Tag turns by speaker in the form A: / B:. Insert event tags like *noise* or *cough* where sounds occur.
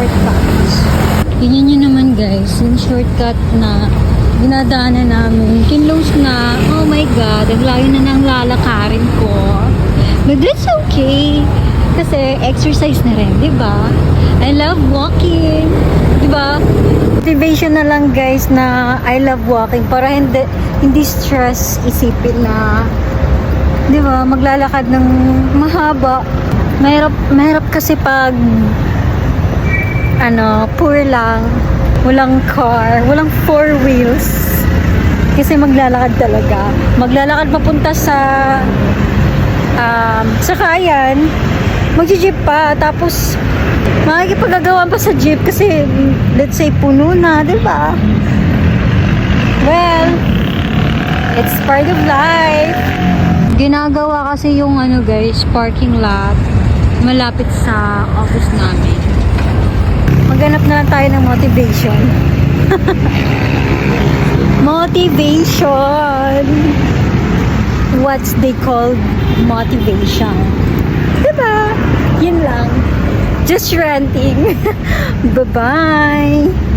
A: shortcuts. Tingnan nyo naman guys, yung shortcut na dinadaanan namin. Kinlose na. Oh my God, ang layo na ng lalakarin ko. But that's okay. Kasi exercise na rin, di ba? I love walking. Di ba? Motivation na lang guys na I love walking para hindi, hindi stress isipin na di ba, maglalakad ng mahaba. Mahirap, mahirap kasi pag ano, poor lang, walang car, walang four wheels. Kasi maglalakad talaga. Maglalakad papunta sa um, sa kayan, magji-jeep pa, tapos makikipagagawa pa sa jeep kasi let's say puno na, di ba? Well, it's part of life. Ginagawa kasi yung ano guys, parking lot malapit sa office namin. Maghanap na lang tayo ng motivation. *laughs* motivation! What's they call motivation? Diba? Yun lang. Just ranting. *laughs* Bye-bye!